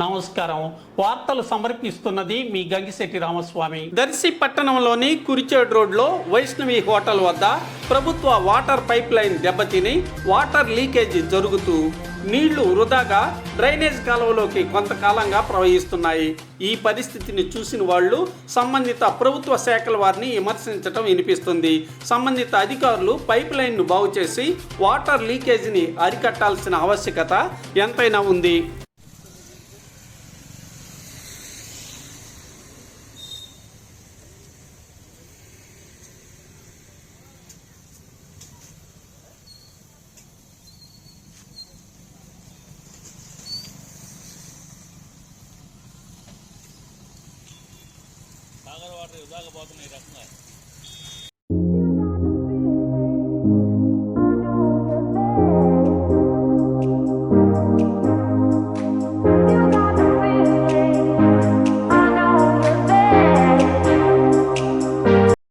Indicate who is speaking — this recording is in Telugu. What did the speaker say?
Speaker 1: నమస్కారం. వార్తలు సమర్పిస్తున్నది మీ గంగిశెట్టి రామస్వామి. దర్శి పట్టణంలోని కురిచేడు రోడ్లో వైష్ణవి హోటల్ వద్ద ప్రభుత్వ వాటర్ పైప్ లైన్ దెబ్బతిని వాటర్ లీకేజీ జరుగుతూ నీళ్ళు వృధాగా డ్రైనేజ్ కాలువలోకి కొంతకాలంగా ప్రవహిస్తున్నాయి. ఈ పరిస్థితిని చూసిన వాళ్ళు సంబంధిత ప్రభుత్వ శాఖల వారిని విమర్శించడం వినిపిస్తుంది. సంబంధిత అధికారులు పైప్ లైన్ను బాగు చేసి వాటర్ లీకేజీని అరికట్టాల్సిన ఆవశ్యకత ఎంతైనా ఉంది.
Speaker 2: సాగర్ వాటర్ ఇదాక ఈ రకంగా.